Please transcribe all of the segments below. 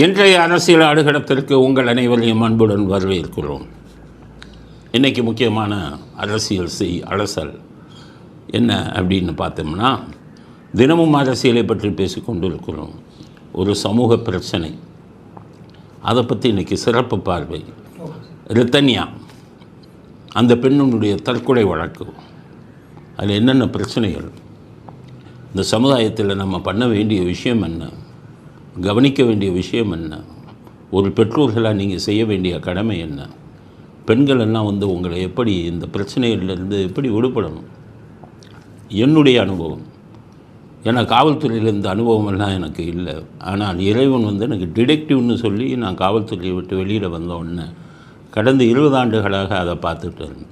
இன்றைய அரசியல் அடுகடத்திற்கு உங்கள் அனைவரையும் அன்புடன் வரவேற்கிறோம். இன்றைக்கி முக்கியமான அரசியல் செய் அலசல் என்ன அப்படின்னு பார்த்தோம்னா தினமும் அரசியலை பற்றி பேசிக்கொண்டு இருக்கிறோம் ஒரு சமூக பிரச்சனை. அதை பற்றி இன்றைக்கி சிறப்பு பார்வை. ரித்தன்யா அந்த பெண்ணுடைய தற்கொலை வழக்கு. அதில் என்னென்ன பிரச்சனைகள்? இந்த சமுதாயத்தில் நம்ம பண்ண வேண்டிய விஷயம் என்ன? கவனிக்க வேண்டிய விஷயம் என்ன? ஒரு பெற்றோர்களாக நீங்கள் செய்ய வேண்டிய கடமை என்ன? பெண்கள் எல்லாம் வந்து உங்களை எப்படி இந்த பிரச்சனையிலிருந்து எப்படி விடுபடணும்? என்னுடைய அனுபவம். ஏன்னா காவல்துறையிலிருந்து அனுபவம் எல்லாம் எனக்கு இல்லை. ஆனால் இறைவன் வந்து எனக்கு டிடெக்டிவ்னு சொல்லி நான் காவல்துறையை விட்டு வெளியில் வந்த உடனே கடந்த இருபது ஆண்டுகளாக அதை பார்த்துட்டு இருந்தேன்.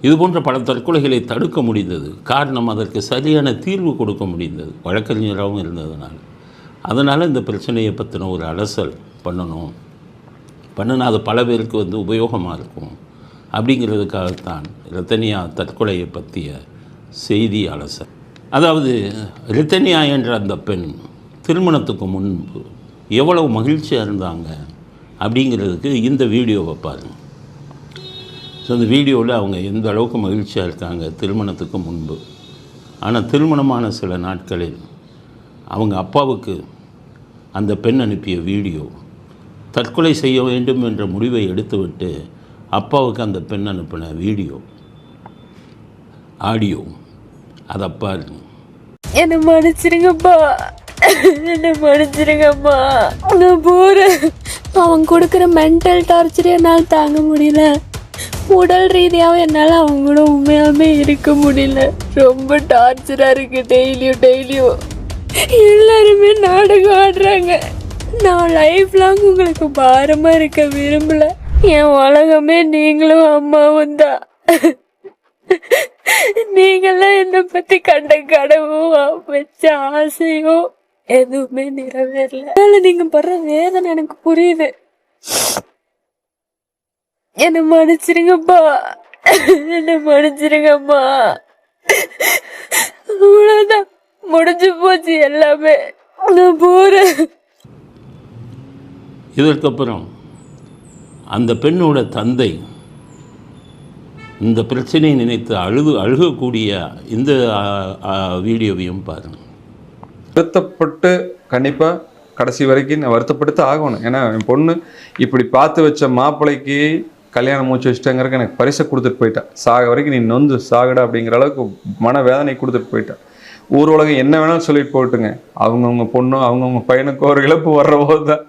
இது போன்ற பல தற்கொலைகளை தடுக்க முடிந்தது. காரணம் அதற்கு சரியான தீர்வு கொடுக்க முடிந்தது. வழக்கறிஞராகவும் இருந்ததுனால. அதனால் இந்த பிரச்சனையை பற்றின ஒரு அலசல் பண்ணணும். பண்ணினா அது பல பேருக்கு வந்து உபயோகமாக இருக்கும். அப்படிங்கிறதுக்காகத்தான் ரத்தனியா தற்கொலையை பற்றிய செய்தி அலசல். அதாவது ரித்தனியா என்ற அந்த பெண் திருமணத்துக்கு முன்பு எவ்வளவு மகிழ்ச்சியாக இருந்தாங்க அப்படிங்கிறதுக்கு இந்த வீடியோவை பாருங்கள் ஸோ இந்த வீடியோவில் அவங்க எந்த அளவுக்கு மகிழ்ச்சியாக இருக்காங்க திருமணத்துக்கு முன்பு. ஆனால் திருமணமான சில நாட்களில் அவங்க அப்பாவுக்கு அந்த பெண் அனுப்பிய வீடியோ. தற்கொலை செய்ய வேண்டும் என்ற முடிவை எடுத்துவிட்டு அப்பாவுக்கு அந்த பெண் அனுப்பின வீடியோ. ஆடியோ. அதை பாருங்க. என்னை மன்னிச்சிருங்கப்பா. என்னை மன்னிச்சிருங்கப்பா. நான் போகிறேன் அவன் கொடுக்குற மென்டல் டார்ச்சர் என்னால் தாங்க முடியல. உடல் ரீதியாகவும் என்னால் அவங்களோட உண்மையாலுமே இருக்க முடியல. ரொம்ப டார்ச்சராக இருக்குது டெய்லியும் டெய்லியும் எல்லாருமே நாடகம் ஆடுறாங்க. நான் லைஃப் லாங் உங்களுக்கு பாரமாக இருக்க விரும்பல. என் உலகமே நீங்களும் அம்மாவும் தான். நீங்கெல்லாம் என்னை பத்தி கண்ட கனவோ வச்ச ஆசையோ எதுவுமே நிறைவேறல. அதனால நீங்க படுற வேதனை எனக்கு புரியுது. என்ன மன்னிச்சிருங்கப்பா. என்ன மன்னிச்சிருங்கம்மா. அவ்வளவுதான். முடிஞ்சு போச்சு எல்லாமே. நான் போறேன் இதற்கப்புறம் அந்த பெண்ணோட தந்தை இந்த பிரச்சனையை நினைத்து அழுது அழுகக்கூடிய இந்த வீடியோவையும் பாருங்கள் வருத்தப்பட்டு கண்டிப்பாக கடைசி வரைக்கும் நான் வருத்தப்பட்டு தான் ஆகணும். ஏன்னா என் பொண்ணு இப்படி பார்த்து வச்ச மாப்பிள்ளைக்கு கல்யாணம் மூச்சு வச்சுட்டேங்கிறக்கு எனக்கு பரிசை கொடுத்துட்டு போயிட்டா. சாக வரைக்கும் நீ நொந்து சாகடா அப்படிங்கிற அளவுக்கு மன வேதனை கொடுத்துட்டு போயிட்டா. ஊர் உலகம் என்ன வேணாலும் சொல்லிட்டு போட்டுங்க அவங்கவுங்க பொண்ணும் அவங்கவுங்க பையனுக்கோ ஒரு இழப்பு வர்ற போது தான்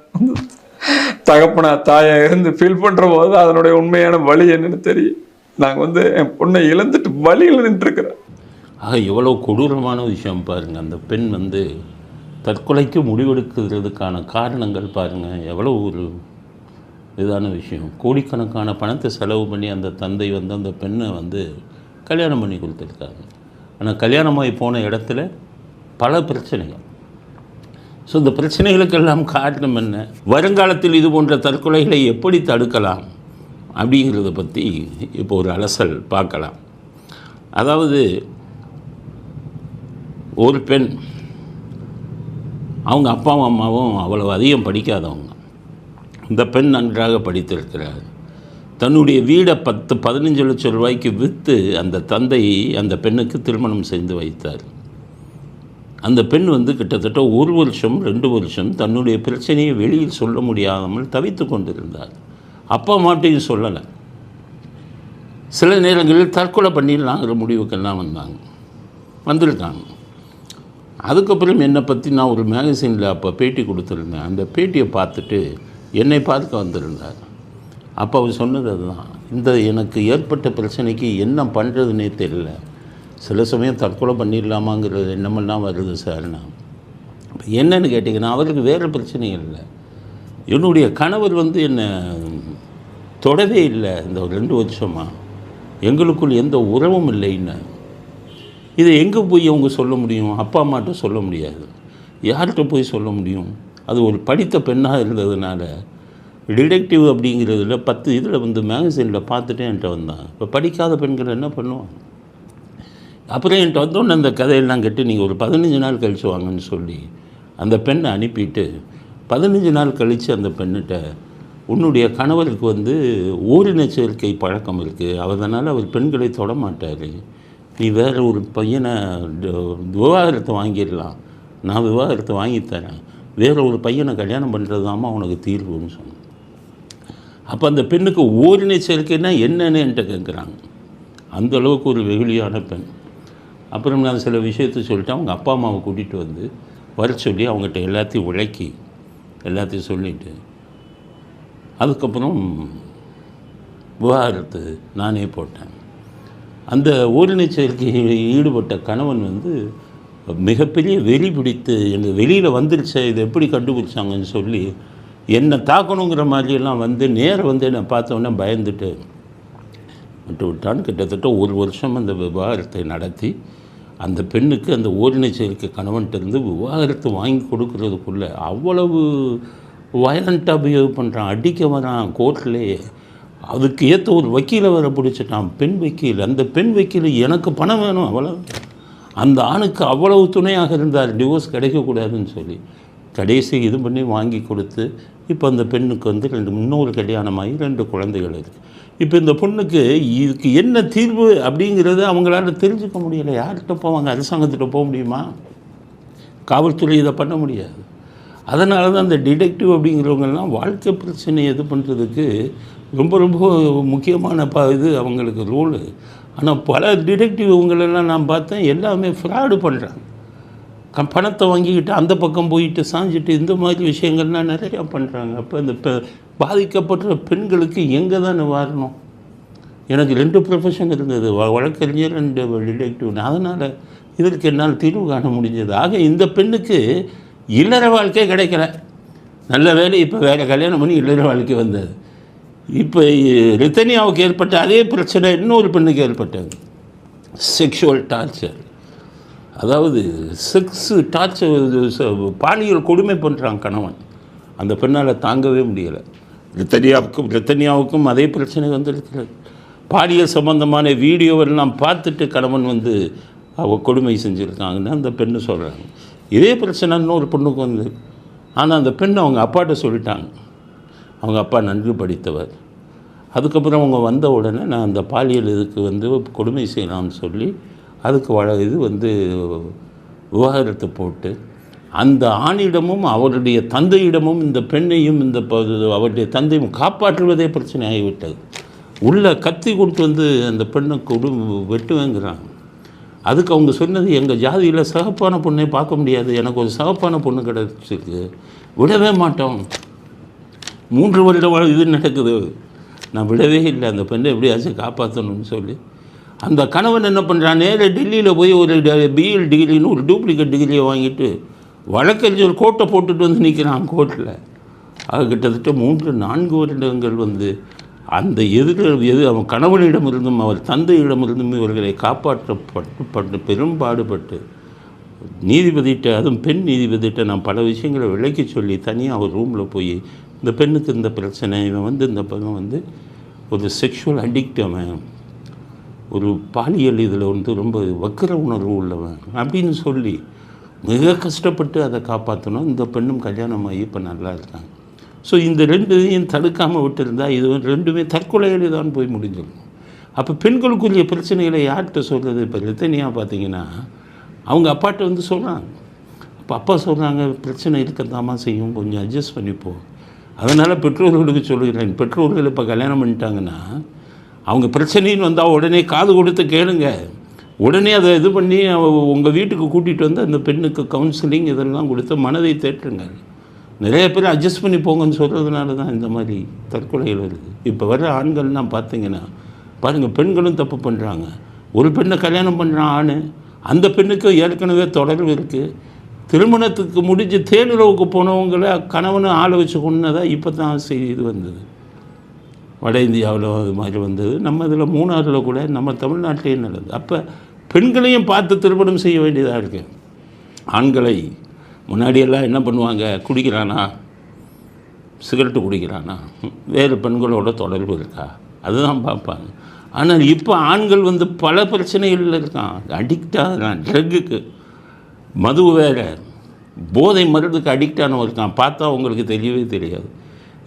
தகப்பனா தாயா இருந்து ஃபீல் பண்ணுற போது தான் அதனுடைய உண்மையான வழி என்னன்னு தெரியும். நாங்கள் வந்து என் பொண்ணை இழந்துட்டு வழியில் நின்றுருக்குறேன் ஆக எவ்வளோ கொடூரமான விஷயம் பாருங்கள் அந்த பெண் வந்து தற்கொலைக்கு முடிவெடுக்கிறதுக்கான காரணங்கள் பாருங்கள் எவ்வளோ ஒரு இதான விஷயம். கோடிக்கணக்கான பணத்தை செலவு பண்ணி அந்த தந்தை வந்து அந்த பெண்ணை வந்து கல்யாணம் பண்ணி கொடுத்துருக்காங்க. ஆனால் கல்யாணமாகி போன இடத்துல பல பிரச்சனைகள். ஸோ இந்த பிரச்சனைகளுக்கெல்லாம் காரணம் என்ன? வருங்காலத்தில் இது போன்ற தற்கொலைகளை எப்படி தடுக்கலாம்? அப்படிங்கிறத பற்றி இப்போ ஒரு அலசல் பார்க்கலாம். அதாவது ஒரு பெண் அவங்க அப்பாவும் அம்மாவும் அவ்வளவு அதிகம் படிக்காதவங்க. இந்த பெண் நன்றாக படித்திருக்கிறார். தன்னுடைய வீடை பத்து பதினஞ்சு லட்சம் ரூபாய்க்கு விற்று அந்த தந்தை அந்த பெண்ணுக்கு திருமணம் செய்து வைத்தார். அந்த பெண் வந்து கிட்டத்தட்ட ஒரு வருஷம் ரெண்டு வருஷம் தன்னுடைய பிரச்சனையை வெளியில் சொல்ல முடியாமல் தவித்து கொண்டிருந்தார். அப்பா மாட்டையும் சொல்லலை. சில நேரங்களில் தற்கொலை பண்ணிடலாங்கிற முடிவுக்கெல்லாம் வந்தாங்க. வந்திருக்காங்க. அதுக்கப்புறம் என்னை பற்றி நான் ஒரு மேகசினில் அப்போ பேட்டி கொடுத்துருந்தேன். அந்த பேட்டியை பார்த்துட்டு என்னை பார்க்க வந்திருந்தார். அப்போ அவர் சொன்னது அதுதான். இந்த எனக்கு ஏற்பட்ட பிரச்சனைக்கு என்ன பண்ணுறதுனே தெரியல. சில சமயம் தற்கொலை பண்ணிடலாமாங்கிறது எண்ணமெல்லாம் வருது சார்னா என்னன்னு கேட்டிங்கன்னா அவருக்கு வேறு பிரச்சனை இல்லை. என்னுடைய கணவர் வந்து என்னை தொடவே இல்லை இந்த ரெண்டு வருஷமாக எங்களுக்குள் எந்த உறவும் இல்லைன்னு இதை எங்கே போய் அவங்க சொல்ல முடியும்? அப்பா அம்மாட்ட சொல்ல முடியாது. யார்கிட்ட போய் சொல்ல முடியும்? அது ஒரு படித்த பெண்ணாக இருந்ததுனால டிடெக்டிவ் அப்படிங்கிறதுல பத்து இதில் வந்து மேகசினில் பார்த்துட்டு என்கிட்ட வந்தாங்க. இப்போ படிக்காத பெண்கள் என்ன பண்ணுவாங்க? அப்புறம் என்கிட்ட வந்தோடனே அந்த கதையெல்லாம் கேட்டு நீங்கள் ஒரு பதினஞ்சு நாள் கழிச்சு வாங்கன்னு சொல்லி அந்த பெண்ணை அனுப்பிட்டு பதினஞ்சு நாள் கழித்து அந்த பெண்ணிட்ட உன்னுடைய கணவருக்கு வந்து ஓரின சேர்க்கை பழக்கம் இருக்குது அதனால் அவர் பெண்களை தொட மாட்டார். நீ வேறு ஒரு பையனை விவாகரத்தை வாங்கிடலாம். நான் விவாகரத்தை வாங்கித் தரேன் ஒரு பையனை கல்யாணம் பண்ணுறது உனக்கு தீர்வுன்னு சொன்னேன் அப்போ அந்த பெண்ணுக்கு ஓரினை சேர்க்கைன்னா என்னன்னு என்கிட்ட கேட்குறாங்க அந்த அளவுக்கு ஒரு வெகுளியான பெண். அப்புறம் நான் சில விஷயத்தை சொல்லிட்டு அவங்க அப்பா அம்மாவை கூட்டிகிட்டு வந்து வர சொல்லி அவங்ககிட்ட எல்லாத்தையும் உழைக்கி எல்லாத்தையும் சொல்லிட்டு அதுக்கப்புறம் விவாகரத்து நானே போட்டேன். அந்த ஓரினை சேர்க்கையில் ஈடுபட்ட கணவன் வந்து மிகப்பெரிய வெறி பிடித்து எனக்கு வெளியில் வந்துருச்சே இதை எப்படி கண்டுபிடிச்சாங்கன்னு சொல்லி என்னை தாக்கணுங்கிற மாதிரியெல்லாம் வந்து நேரம் வந்து என்னை பார்த்தோன்னே பயந்துட்டு விட்டு விட்டான் கிட்டத்தட்ட ஒரு வருஷம் அந்த விவாகரத்தை நடத்தி அந்த பெண்ணுக்கு அந்த ஓரினை சேர்க்கை கணவன்கிட்டருந்து விவாகரத்து வாங்கி கொடுக்கறதுக்குள்ளே அவ்வளவு வயலண்ட்டாக பிஹேவ் பண்ணுறான் அடிக்க வரான் கோர்ட்லேயே அதுக்கு ஏற்ற ஒரு வக்கீலை வர பிடிச்சிட்டான். பெண் வக்கீல். அந்த பெண் வக்கீல் எனக்கு பணம் வேணும் அவ்வளோ அந்த ஆணுக்கு அவ்வளவு துணையாக இருந்தார். டிவோர்ஸ் கிடைக்கக்கூடாதுன்னு சொல்லி. கடைசி இது பண்ணி வாங்கி கொடுத்து இப்போ அந்த பெண்ணுக்கு வந்து ரெண்டு இன்னொரு கல்யாணமாகி ரெண்டு குழந்தைகள் இருக்குது இப்போ இந்த பொண்ணுக்கு இதுக்கு என்ன தீர்வு அப்படிங்கிறது அவங்களால தெரிஞ்சுக்க முடியலை. யார்கிட்ட போவாங்க? அரசாங்கத்திட்ட போக முடியுமா? காவல்துறை இதை பண்ண முடியாது. அதனால தான் அந்த டிடெக்டிவ் அப்படிங்கிறவங்கெல்லாம் வாழ்க்கை பிரச்சனையை இது பண்ணுறதுக்கு ரொம்ப ரொம்ப முக்கியமான ப இது அவங்களுக்கு ரோலு ஆனால் பல டிடெக்டிவ் இவங்களெல்லாம் நான் பார்த்தேன் எல்லாமே ஃப்ராடு பண்ணுறாங்க க பணத்தை வாங்கிக்கிட்டு அந்த பக்கம் போயிட்டு சாஞ்சிட்டு இந்த மாதிரி விஷயங்கள்லாம் நிறையா பண்ணுறாங்க அப்போ இந்த பெ பாதிக்கப்படுற பெண்களுக்கு எங்கே தான் நிவாரணம் எனக்கு ரெண்டு ப்ரொஃபஷன் இருந்தது. வழக்கறிஞர் ரெண்டு டிடெக்டிவ் அதனால் இதற்கு என்னால் தீர்வு காண முடிஞ்சது. ஆக இந்த பெண்ணுக்கு இல்லற வாழ்க்கை கிடைக்கல. நல்ல வேலை இப்போ வேறு கல்யாணம் பண்ணி இல்லற வாழ்க்கை வந்தது. இப்போ ரித்தனியாவுக்கு ஏற்பட்ட அதே பிரச்சனை இன்னொரு பெண்ணுக்கு ஏற்பட்டது. செக்ஷுவல் டார்ச்சர் அதாவது செக்ஸு டார்ச்சர் பாலியல் கொடுமை பண்ணுறான் கணவன். அந்த பெண்ணால் தாங்கவே முடியலை. ரித்தனியாவுக்கும் ரித்தனியாவுக்கும் அதே பிரச்சனை வந்திருக்கிறது. பாலியல் சம்பந்தமான வீடியோவெல்லாம் பார்த்துட்டு கணவன் வந்து அவள் கொடுமை செஞ்சுருக்காங்கன்னு அந்த பெண்ணு சொல்கிறாங்க இதே பிரச்சனை இன்னொரு பொண்ணுக்கு வந்து. ஆனால் அந்த பெண் அவங்க அப்பாட்ட சொல்லிட்டாங்க. அவங்க அப்பா நன்கு படித்தவர். அதுக்கப்புறம் அவங்க வந்த உடனே நான் அந்த பாலியல் இதுக்கு வந்து கொடுமை செய்யலாம்னு சொல்லி அதுக்கு வழ இது வந்து விவாகரத்து போட்டு அந்த ஆணிடமும் அவருடைய தந்தையிடமும் இந்த பெண்ணையும் இந்த ப- அவருடைய தந்தையும் காப்பாற்றுவதே பிரச்சனை ஆகிவிட்டது உள்ள கத்தி கொண்டு வந்து அந்த பெண்ணை கொடு வெட்டுவேங்கிறாங்க. அதுக்கு அவங்க சொன்னது எங்கள் ஜாதியில் சகப்பான பொண்ணே பார்க்க முடியாது. எனக்கு ஒரு சகப்பான பொண்ணு கிடச்சிருக்கு. விடவே மாட்டோம். மூன்று வருட இது நடக்குது. நான் விடவே இல்லை. அந்த பெண்ணை எப்படியாச்சும் காப்பாற்றணும்னு சொல்லி அந்த கணவன் என்ன பண்ணுறான் நேராக டெல்லியில் போய் ஒரு பிஎல் டிகிரின்னு ஒரு டூப்ளிகேட் டிகிரியை வாங்கிட்டு வழக்கறிஞர் கோட்டை போட்டுட்டு வந்து நிற்கிறான் கோர்ட்டில் அது கிட்டத்தட்ட மூன்று நான்கு வருடங்கள் வந்து அந்த எதிர் எது அவன் கணவனிடமிருந்தும் அவர் தந்தையிடமிருந்தும் இவர்களை காப்பாற்றப்பட்டு பட்டு பெரும்பாடுபட்டு நீதிபதிகிட்ட அதுவும் பெண் நீதிபதிகிட்ட நான் பல விஷயங்களை விளக்கி சொல்லி தனியாக ஒரு ரூமில் போய் இந்த பெண்ணுக்கு இந்த பிரச்சனை இவன் வந்து இந்த பையன் வந்து ஒரு செக்ஷுவல் அடிக்ட் அவன். ஒரு பாலியல் இதில் வந்து ரொம்ப வக்கிர உணர்வு உள்ளவன் அப்படின்னு சொல்லி மிக கஷ்டப்பட்டு அதை காப்பாற்றணும் இந்த பெண்ணும் கல்யாணம் ஆகி இப்போ நல்லா இருக்காங்க. ஸோ இந்த ரெண்டையும் தடுக்காமல் விட்டுருந்தா இது வந்து ரெண்டுமே தற்கொலையிலே தான் போய் முடிஞ்சிடும் அப்போ பெண்களுக்குரிய பிரச்சனைகளை யார்கிட்ட சொல்கிறது இப்போ லித்தனியாக பார்த்தீங்கன்னா அவங்க அப்பாட்ட வந்து சொல்கிறாங்க அப்போ அப்பா சொல்கிறாங்க பிரச்சனை இருக்கத்தாமா செய்யும் கொஞ்சம் அட்ஜஸ்ட் பண்ணிப்போம் அதனால் பெற்றோர்களுக்கு சொல்லுகிறேன். பெற்றோர்கள் இப்போ கல்யாணம் பண்ணிட்டாங்கன்னா அவங்க பிரச்சனைன்னு வந்தால் உடனே காது கொடுத்து கேளுங்க. உடனே அதை இது பண்ணி உங்கள் வீட்டுக்கு கூட்டிகிட்டு வந்து அந்த பெண்ணுக்கு கவுன்சிலிங் இதெல்லாம் கொடுத்து மனதை தேற்றுங்க. நிறைய பேர் அட்ஜஸ்ட் பண்ணி போங்கன்னு சொல்கிறதுனால தான் இந்த மாதிரி தற்கொலைகள் வருது. இப்போ வர ஆண்கள்லாம் பார்த்தீங்கன்னா பாருங்கள் பெண்களும் தப்பு பண்ணுறாங்க ஒரு பெண்ணை கல்யாணம் பண்ணுறான் ஆண் அந்த பெண்ணுக்கு ஏற்கனவே தொடர்பு இருக்குது திருமணத்துக்கு முடிஞ்சு தேனுறவுக்கு போனவங்கள கணவனை ஆளை வச்சு கொண்டதாக இப்போ தான் செய்தி இது வந்தது. வட இந்தியாவில் அது மாதிரி வந்தது. நம்ம இதில் மூணாறில் கூட நம்ம தமிழ்நாட்டிலேயும் நடந்தது? அப்போ பெண்களையும் பார்த்து திருமணம் செய்ய வேண்டியதாக இருக்குது ஆண்களை முன்னாடியெல்லாம் என்ன பண்ணுவாங்க? குடிக்கிறானா? சிகரெட்டு குடிக்கிறானா? வேறு பெண்களோட தொடர்பு இருக்கா? அதுதான் பார்ப்பாங்க. ஆனால் இப்போ ஆண்கள் வந்து பல பிரச்சனைகளில் இருக்கான் அடிக்ட் ஆகிறான் ட்ரக்குக்கு மது வேறு. போதை மருந்துக்கு அடிக்டானவன் இருக்கான். பார்த்தா உங்களுக்கு தெரியவே தெரியாது.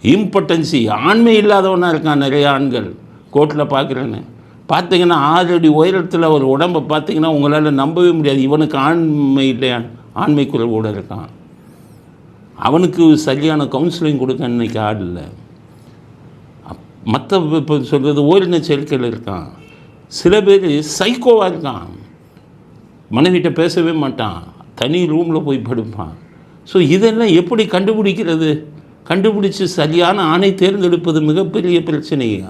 இம்பட்டன்சி ஆண்மை இல்லாதவனாக இருக்கான் நிறைய ஆண்கள். கோர்ட்டில் பார்க்குறேன்னு. பார்த்தீங்கன்னா ஆறு அடி உயரத்தில் ஒரு உடம்பை பார்த்தீங்கன்னா உங்களால் நம்பவே முடியாது. இவனுக்கு ஆண்மை இல்லையா? ஆண்மை குறைவோடு இருக்கான். அவனுக்கு சரியான கவுன்சிலிங் கொடுக்க இன்னைக்கு ஆள் இல்லை. மற்ற இப்போ சொல்கிறது ஓரின செயற்கையில் இருக்கான். சில பேர் சைக்கோவாக இருக்கான். மனைவிட்ட பேசவே மாட்டான். தனி ரூமில் போய் படுப்பான். ஸோ இதெல்லாம் எப்படி கண்டுபிடிக்கிறது? கண்டுபிடிச்சு சரியான ஆணை தேர்ந்தெடுப்பது மிகப்பெரிய பிரச்சனை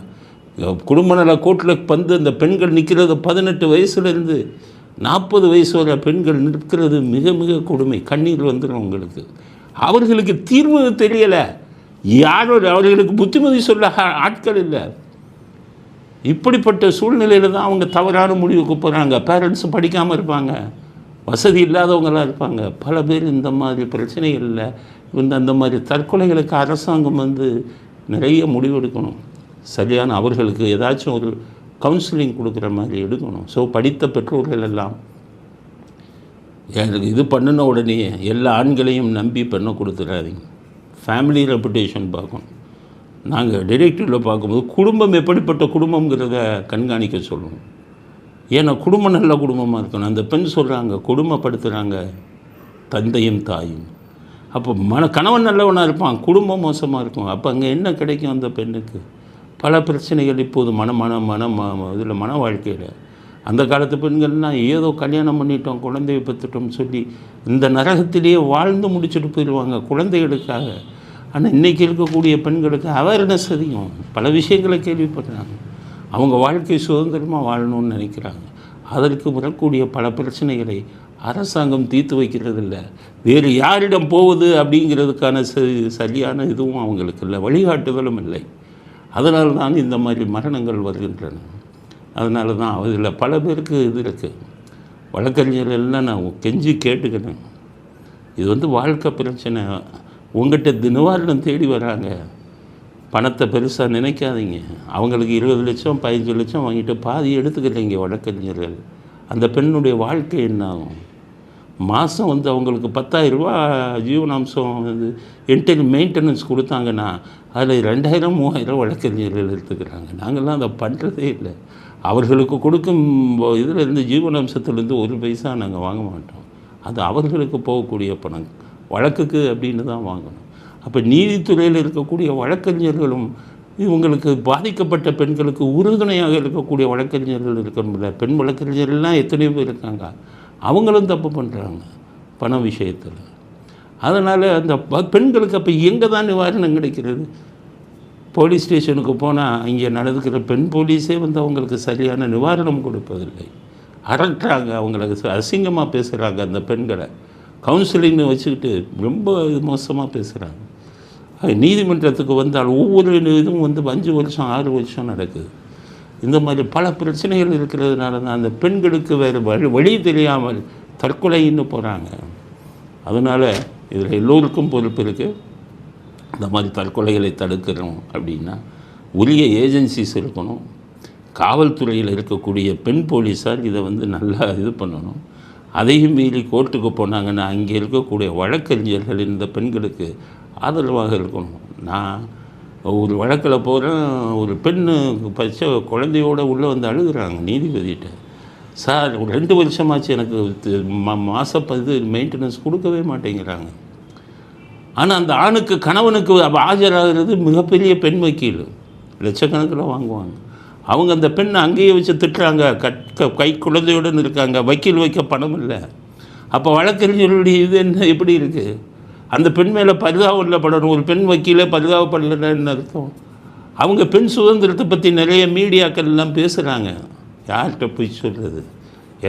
குடும்ப நல கோர்ட்டில் வந்து அந்த பெண்கள் நிற்கிறது பதினெட்டு வயசுலேருந்து நாற்பது வயசு வரை பெண்கள் நிற்கிறது மிக மிக கொடுமை. கண்ணீர் வந்துடும் உங்களுக்கு. அவர்களுக்கு தீர்வு தெரியலை. யாரும் அவர்களுக்கு புத்திமதி சொல்ல ஆட்கள் இல்லை. இப்படிப்பட்ட சூழ்நிலையில் தான் அவங்க தவறான முடிவுக்கு போகிறாங்க பேரண்ட்ஸும் படிக்காமல் இருப்பாங்க. வசதி இல்லாதவங்களாம் இருப்பாங்க. பல பேர் இந்த மாதிரி பிரச்சனைகளில் இந்த அந்த மாதிரி தற்கொலைகளுக்கு அரசாங்கம் வந்து நிறைய முடிவெடுக்கணும் சரியான அவர்களுக்கு ஏதாச்சும் ஒரு கவுன்சிலிங் கொடுக்குற மாதிரி எடுக்கணும். ஸோ படித்த பெற்றோர்கள் எல்லாம் எனக்கு இது பண்ணின உடனே எல்லா ஆண்களையும் நம்பி பெண்ணை கொடுத்துடாதீங்க ஃபேமிலி ரெப்புடேஷன் பார்க்கணும். நாங்கள் டிரெக்டிவில் பார்க்கும்போது குடும்பம் எப்படிப்பட்ட குடும்பங்கிறத கண்காணிக்க சொல்லுவோம் ஏன்னா குடும்பம் நல்ல குடும்பமாக இருக்கணும். அந்த பெண் சொல்கிறாங்க கொடுமைப்படுத்துகிறாங்க தந்தையும் தாயும். அப்போ மன கணவன் நல்லவனாக இருப்பான் குடும்பம் மோசமாக இருக்கும். அப்போ அங்கே என்ன கிடைக்கும் அந்த பெண்ணுக்கு? பல பிரச்சனைகள் இப்போது மன மன மன இதில் மன வாழ்க்கையில். அந்த காலத்து பெண்கள்னால் ஏதோ கல்யாணம் பண்ணிட்டோம் குழந்தையை பெற்றுட்டோம்னு சொல்லி இந்த நரகத்திலேயே வாழ்ந்து முடிச்சுட்டு போயிடுவாங்க குழந்தைகளுக்காக. ஆனால் இன்றைக்கி இருக்கக்கூடிய பெண்களுக்கு அவேர்னஸ் அதிகம் பல விஷயங்களை கேள்விப்படுறாங்க. அவங்க வாழ்க்கை சுதந்திரமாக வாழணும்னு நினைக்கிறாங்க. அதற்கு வரக்கூடிய பல பிரச்சனைகளை அரசாங்கம் தீர்த்து வைக்கிறது இல்லை வேறு யாரிடம் போவது அப்படிங்கிறதுக்கான ச- சரியான இதுவும் அவங்களுக்கு இல்லை. வழிகாட்டுதலும் இல்லை. அதனால தான் இந்த மாதிரி மரணங்கள் வருகின்றன. அதனால தான் அதில் பல பேருக்கு இது இருக்குது வழக்கறிஞர் எல்லாம் நான் கெஞ்சி கேட்டுக்கிறேன். இது வந்து வாழ்க்கை பிரச்சனை. உங்கள்கிட்ட நிவாரணம் தேடி வராங்க. பணத்தை பெருசாக நினைக்காதீங்க. அவங்களுக்கு இருபது லட்சம் பதினஞ்சு லட்சம் வாங்கிட்டு பாதி எடுத்துக்கிறீங்க வழக்கறிஞர்கள். அந்த பெண்ணுடைய வாழ்க்கை என்ன ஆகும்? மாதம் வந்து அவங்களுக்கு பத்தாயிரரூபா ஜீவனாம்சம் வந்து என்டெல் மெயின்டெனன்ஸ் கொடுத்தாங்கன்னா அதில் ரெண்டாயிரம் மூவாயிரம் வழக்கறிஞர்கள் எடுத்துக்கிறாங்க. நாங்கள்லாம் அதை பண்ணுறதே இல்லை. அவர்களுக்கு கொடுக்கும் இதில் இருந்து ஜீவனாம்சத்துலேருந்து ஒரு பைசா நாங்கள் வாங்க மாட்டோம். அது அவர்களுக்கு போகக்கூடிய பணம். வழக்குக்கு அப்படின்னு தான் வாங்கணும். அப்போ நீதித்துறையில் இருக்கக்கூடிய வழக்கறிஞர்களும் இவங்களுக்கு பாதிக்கப்பட்ட பெண்களுக்கு உறுதுணையாக இருக்கக்கூடிய வழக்கறிஞர்கள் இருக்கணும்ல. பெண் வழக்கறிஞர்கள்லாம் எத்தனையோ பேர் இருக்காங்க. அவங்களும் தப்பு பண்ணுறாங்க பண விஷயத்தில். அதனால் அந்த பெண்களுக்கு அப்போ எங்கே தான் நிவாரணம் கிடைக்கிறது? போலீஸ் ஸ்டேஷனுக்கு போனால் இங்கே நடந்துக்கிற பெண் போலீஸே வந்து அவங்களுக்கு சரியான நிவாரணம் கொடுப்பதில்லை. அரட்டுறாங்க அவங்களுக்கு அசிங்கமாக பேசுகிறாங்க அந்த பெண்களை. கவுன்சிலிங்னு வச்சுக்கிட்டு ரொம்ப மோசமாக பேசுகிறாங்க நீதிமன்றத்துக்கு வந்தால் ஒவ்வொரு இதுவும் வந்து அஞ்சு வருஷம் ஆறு வருஷம் நடக்குது. இந்த மாதிரி பல பிரச்சனைகள் இருக்கிறதுனால தான் அந்த பெண்களுக்கு வேறு வழி வழி தெரியாமல் தற்கொலைன்னு போகிறாங்க அதனால் இதில் எல்லோருக்கும் பொறுப்பு இருக்குது இந்த மாதிரி தற்கொலைகளை தடுக்கிறோம் அப்படின்னா உரிய ஏஜென்சிஸ் இருக்கணும். காவல்துறையில் இருக்கக்கூடிய பெண் போலீஸார் இதை வந்து நல்லா இது பண்ணணும். அதையும் மீறி கோர்ட்டுக்கு போனாங்கன்னா அங்கே இருக்கக்கூடிய வழக்கறிஞர்கள் இந்த பெண்களுக்கு ஆதரவாக இருக்கணும். நான் ஒரு வழக்கில் போகிறேன் ஒரு பெண்ணு பச்சை குழந்தையோட உள்ளே வந்து அழுகுறாங்க நீதிபதிகிட்ட. சார் ஒரு ரெண்டு வருஷமாச்சு எனக்கு மாதம் இது மெயின்டெனன்ஸ் கொடுக்கவே மாட்டேங்கிறாங்க. ஆனால் அந்த ஆணுக்கு கணவனுக்கு ஆஜராகிறது மிகப்பெரிய பெண் வக்கீல். லட்சக்கணக்கில் வாங்குவாங்க. அவங்க அந்த பெண்ணை அங்கேயே வச்சு திட்டுறாங்க. கட் கை குழந்தையுடன் இருக்காங்க. வக்கீல் வைக்க பணம் இல்லை. அப்போ வழக்கறிஞர்களுடைய இது என்ன எப்படி இருக்குது அந்த பெண் மேலே பரிதாபம் ஒரு பெண் வக்கீலே பரிதாபப்படலைன்னு அர்த்தம்? அவங்க பெண் சுதந்திரத்தை பற்றி நிறைய மீடியாக்கள் எல்லாம் பேசுகிறாங்க யார்கிட்ட போய் சொல்கிறது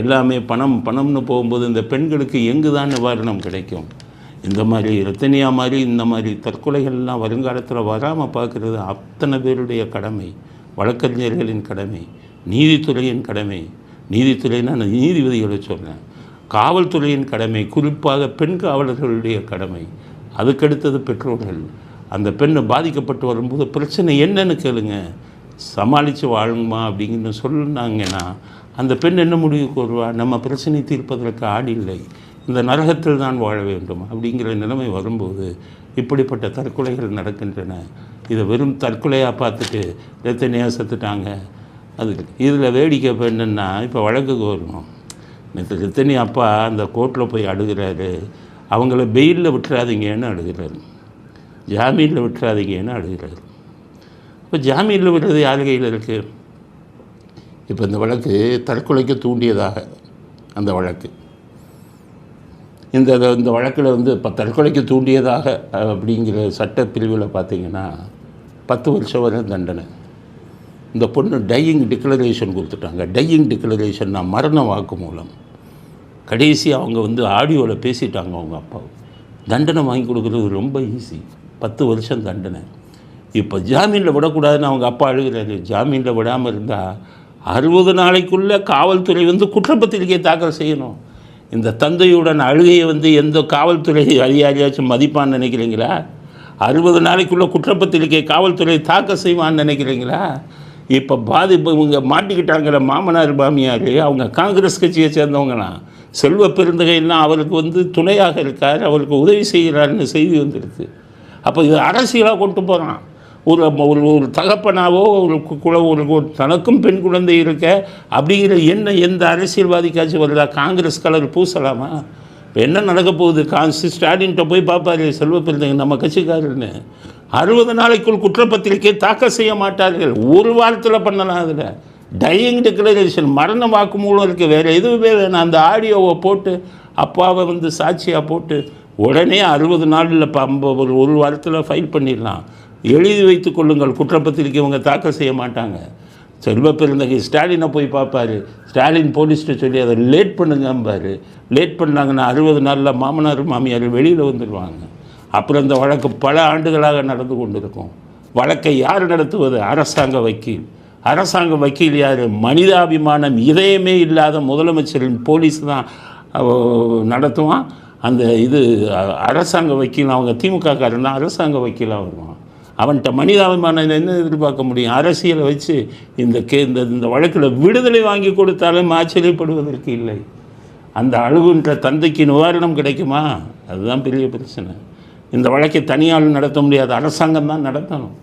எல்லாமே பணம் பணம்னு போகும்போது இந்த பெண்களுக்கு எங்கு தான் நிவாரணம் கிடைக்கும்? இந்த மாதிரி ரத்தனியா மாதிரி இந்த மாதிரி தற்கொலைகள்லாம் வருங்காலத்தில் வராமல் பார்க்குறது அத்தனை பேருடைய கடமை. வழக்கறிஞர்களின் கடமை நீதித்துறையின் கடமை. நீதித்துறைன்னா நான் நீதிபதிகளை சொல்கிறேன் காவல்துறையின் கடமை குறிப்பாக பெண் காவலர்களுடைய கடமை. அதுக்கடுத்தது பெற்றோர்கள். அந்த பெண்ணை பாதிக்கப்பட்டு வரும்போது பிரச்சனை என்னன்னு கேளுங்க. சமாளித்து வாழுங்கம்மா அப்படின்னு சொன்னாங்கன்னா அந்த பெண் என்ன முடிவுக்கு வருவா நம்ம பிரச்சனை தீர்ப்பதற்கு ஆள் இல்லை. இந்த நரகத்தில் தான் வாழ வேண்டும் அப்படிங்கிற நிலைமை வரும்போது இப்படிப்பட்ட தற்கொலைகள் நடக்கின்றன. இதை வெறும் தற்கொலையாக பார்த்துட்டு எத்தனையாக செத்துட்டாங்க. அது இதில் வேடிக்கை இப்போ என்னென்னா இப்போ வழக்குக்கு வரணும் மிஸ்டர் ரித்தனி அப்பா அந்த கோர்ட்டில் போய் அழுகிறாரு. அவங்கள பெயிலில் விட்டுறாதீங்கன்னு அழுகிறாரு? ஜாமீனில் விட்டுறாதீங்கன்னு அழுகிறாரு? இப்போ ஜாமீனில் விடுறது யார் கையில் இருக்குது இப்போ இந்த வழக்கு தற்கொலைக்கு தூண்டியதாக அந்த வழக்கு. இந்த இந்த வழக்கில் வந்து இப்போ தற்கொலைக்கு தூண்டியதாக அப்படிங்கிற சட்ட பிரிவில் பார்த்தீங்கன்னா பத்து வருஷம் வரை தண்டனை. இந்த பொண்ணு டையிங் டிக்ளரேஷன் கொடுத்துட்டாங்க. டையிங் டிக்ளரேஷன் நான் மரண வாக்கு மூலம். கடைசி அவங்க வந்து ஆடியோவில் பேசிட்டாங்க அவங்க அப்பா தண்டனை வாங்கி கொடுக்குறது ரொம்ப ஈஸி பத்து வருஷம் தண்டனை. இப்போ ஜாமீனில் விடக்கூடாதுன்னு அவங்க அப்பா அழுகிறாரு. ஜாமீனில் விடாமல் இருந்தால் அறுபது நாளைக்குள்ளே காவல்துறை வந்து குற்றப்பத்திரிகையை தாக்கல் செய்யணும். இந்த தந்தையுடன் அழுகையை வந்து எந்த காவல்துறை அதிகாரியாச்சும் மதிப்பான்னு நினைக்கிறீங்களா? அறுபது நாளைக்குள்ளே குற்றப்பத்திரிகை காவல்துறை தாக்கல் செய்வான்னு நினைக்கிறீங்களா? இப்போ பாதிப்பு இவங்க மாட்டிக்கிட்டாங்கிற மாமனார் மாமியார் அவங்க காங்கிரஸ் கட்சியை சேர்ந்தவங்கண்ணா செல்வ பெருந்தகையெல்லாம் அவருக்கு வந்து துணையாக இருக்கார் அவருக்கு உதவி செய்கிறாருன்னு செய்தி வந்திருக்கு. அப்போ இது அரசியலாக கொண்டு போகிறான் ஒரு ஒரு ஒரு தகப்பனாவோ ஒரு கு- குல ஒரு ஒரு தனக்கும் பெண் குழந்தை இருக்க அப்படிங்கிற என்ன எந்த அரசியல்வாதிக்காச்சும் வருதா? காங்கிரஸ் கலர் பூசலாமா? இப்போ என்ன நடக்க போகுது? கான்சி ஸ்டாலின்கிட்ட போய் பார்ப்பாரு செல்வ பெருந்தகை நம்ம கட்சிக்காரர்னு. அறுபது நாளைக்குள் குற்றப்பத்திரிக்கை தாக்கல் செய்ய மாட்டார்கள். ஒரு வாரத்தில் பண்ணலாம் அதில். டையிங் டிக்ளரேஷன் மரண வாக்குமூலம் இருக்குது வேறு எதுவுமே வேணாம். அந்த ஆடியோவை போட்டு அப்பாவை வந்து சாட்சியாக போட்டு உடனே அறுபது நாளில் இப்போ ஒரு ஒரு வாரத்தில் ஃபைல் பண்ணிடலாம். எழுதி வைத்து கொள்ளுங்கள். குற்றப்பத்திரிக்கை இவங்க தாக்கல் செய்ய மாட்டாங்க. செல்வ பெருந்தகை ஸ்டாலினை போய் பார்ப்பார். ஸ்டாலின் போலீஸ்கிட்ட சொல்லி அதை லேட் பண்ணுங்கம்பார். லேட் பண்ணாங்கன்னா அறுபது நாளில் மாமனார் மாமியார் வெளியில் வந்துடுவாங்க அப்புறம் இந்த வழக்கு பல ஆண்டுகளாக நடந்து கொண்டிருக்கும். வழக்கை யார் நடத்துவது? அரசாங்க வக்கீல். அரசாங்க வக்கீல் யார்? மனிதாபிமானம் இதயமே இல்லாத முதலமைச்சரின் போலீஸ் தான் நடத்துவான். அந்த இது அரசாங்க வக்கீல் அவங்க திமுக காரன் தான் அரசாங்க வக்கீலாக வருவான். அவன்கிட்ட மனிதாபிமானம் என்ன எதிர்பார்க்க முடியும்? அரசியலை வச்சு இந்த கே இந்த இந்த வழக்கில் விடுதலை வாங்கி கொடுத்தாலும் ஆச்சரியப்படுவதற்கு இல்லை. அந்த அழுகுன்ற தந்தைக்கு நிவாரணம் கிடைக்குமா? அதுதான் பெரிய பிரச்சனை. இந்த வழக்கை தனியால் நடத்த முடியாது அரசாங்கம் தான் நடத்தணும்.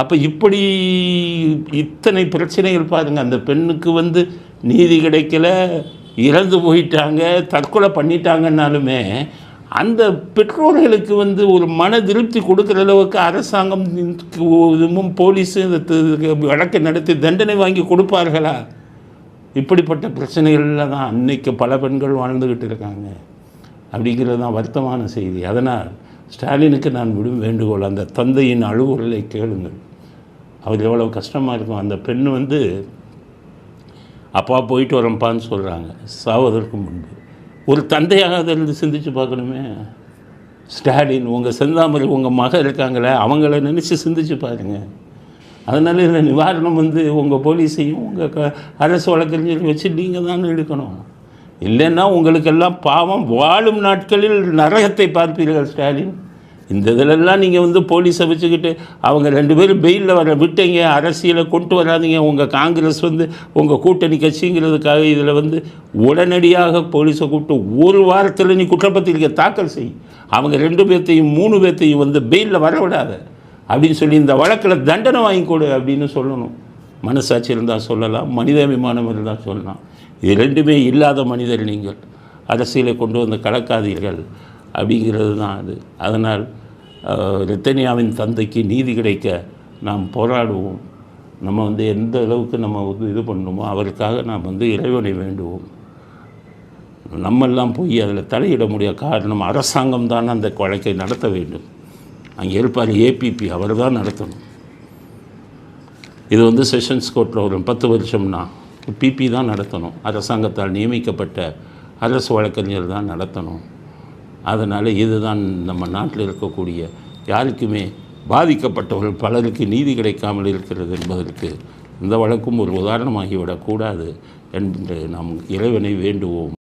அப்போ இப்படி இத்தனை பிரச்சனைகள் பாருங்கள் அந்த பெண்ணுக்கு வந்து நீதி கிடைக்கல இறந்து போயிட்டாங்க தற்கொலை பண்ணிட்டாங்கன்னாலுமே அந்த பெற்றோர்களுக்கு வந்து ஒரு மன திருப்தி கொடுக்குற அளவுக்கு அரசாங்கம் இதுவும் போலீஸு இந்த வழக்கை நடத்தி தண்டனை வாங்கி கொடுப்பார்களா? இப்படிப்பட்ட பிரச்சனைகளில் தான் அன்னைக்கு பல பெண்கள் வாழ்ந்துக்கிட்டு இருக்காங்க. அப்படிங்கிறது தான் வருத்தமான செய்தி. அதனால் ஸ்டாலினுக்கு நான் விடும் வேண்டுகோள். அந்த தந்தையின் அழுகுரலை கேளுங்கள். அவருக்கு எவ்வளோ கஷ்டமாக இருக்கும். அந்த பெண் வந்து அப்பா போயிட்டு வரம்பான்னு சொல்கிறாங்க சாவதற்கு முன்பு. ஒரு தந்தையாக அதிலிருந்து சிந்திச்சு பார்க்கணுமே. ஸ்டாலின் உங்கள் செந்தாமரை உங்கள் மக இருக்காங்களே அவங்கள நினச்சி சிந்திச்சு பாருங்கள் அதனால இந்த நிவாரணம் வந்து உங்கள் போலீஸையும் உங்கள் க அரசு வழக்கறிஞர்கள் வச்சு நீங்கள் தான் எடுக்கணும். இல்லைன்னா உங்களுக்கெல்லாம் பாவம் வாழும் நாட்களில் நரகத்தை பார்ப்பீர்கள் ஸ்டாலின். இந்த இதிலெல்லாம் நீங்கள் வந்து போலீஸை வச்சுக்கிட்டு அவங்க ரெண்டு பேரும் பெயிலில் வர விட்டீங்க அரசியலை கொண்டு வராதீங்க உங்கள் காங்கிரஸ் வந்து உங்கள் கூட்டணி கட்சிங்கிறதுக்காக இதில் வந்து உடனடியாக போலீஸை கூப்பிட்டு ஒரு வாரத்தில் நீ குற்றப்பத்திரிக்கை தாக்கல் செய். அவங்க ரெண்டு பேர்த்தையும் மூணு பேர்த்தையும் வந்து பெயிலில் வர விடாத. அப்படின்னு சொல்லி இந்த வழக்கில் தண்டனை வாங்கி கொடு அப்படின்னு சொல்லணும். மனசாட்சி இருந்தால் சொல்லலாம் மனிதாபிமானம் இருந்தால் சொல்லலாம். இது ரெண்டுமே இல்லாத மனிதர் நீங்கள். அரசியலை கொண்டு வந்து கலக்காதீர்கள். அப்படிங்கிறது தான் அது. அதனால் ரித்தனியாவின் தந்தைக்கு நீதி கிடைக்க நாம் போராடுவோம். நம்ம வந்து எந்த அளவுக்கு நம்ம வந்து இது பண்ணணுமோ அவருக்காக நாம் வந்து இறைவனை வேண்டுவோம். நம்மெல்லாம் போய் அதில் தலையிட முடிய காரணம் அரசாங்கம் தான் அந்த வழக்கை நடத்த வேண்டும். அங்கே இருப்பார் ஏபிபி அவர் தான் நடத்தணும். இது வந்து செஷன்ஸ் கோர்ட்டில் ஒரு பத்து வருஷம்னா பிபி தான் நடத்தணும். அரசாங்கத்தால் நியமிக்கப்பட்ட அரசு வழக்கறிஞர் தான் நடத்தணும். அதனால் இதுதான் நம்ம நாட்டில் இருக்கக்கூடிய யாருக்குமே பாதிக்கப்பட்டவர்கள் பலருக்கு நீதி கிடைக்காமல் இருக்கிறது என்பதற்கு இந்த வழக்கும் ஒரு உதாரணமாகிவிடக்கூடாது என்று நாம் இறைவனை வேண்டுவோம்.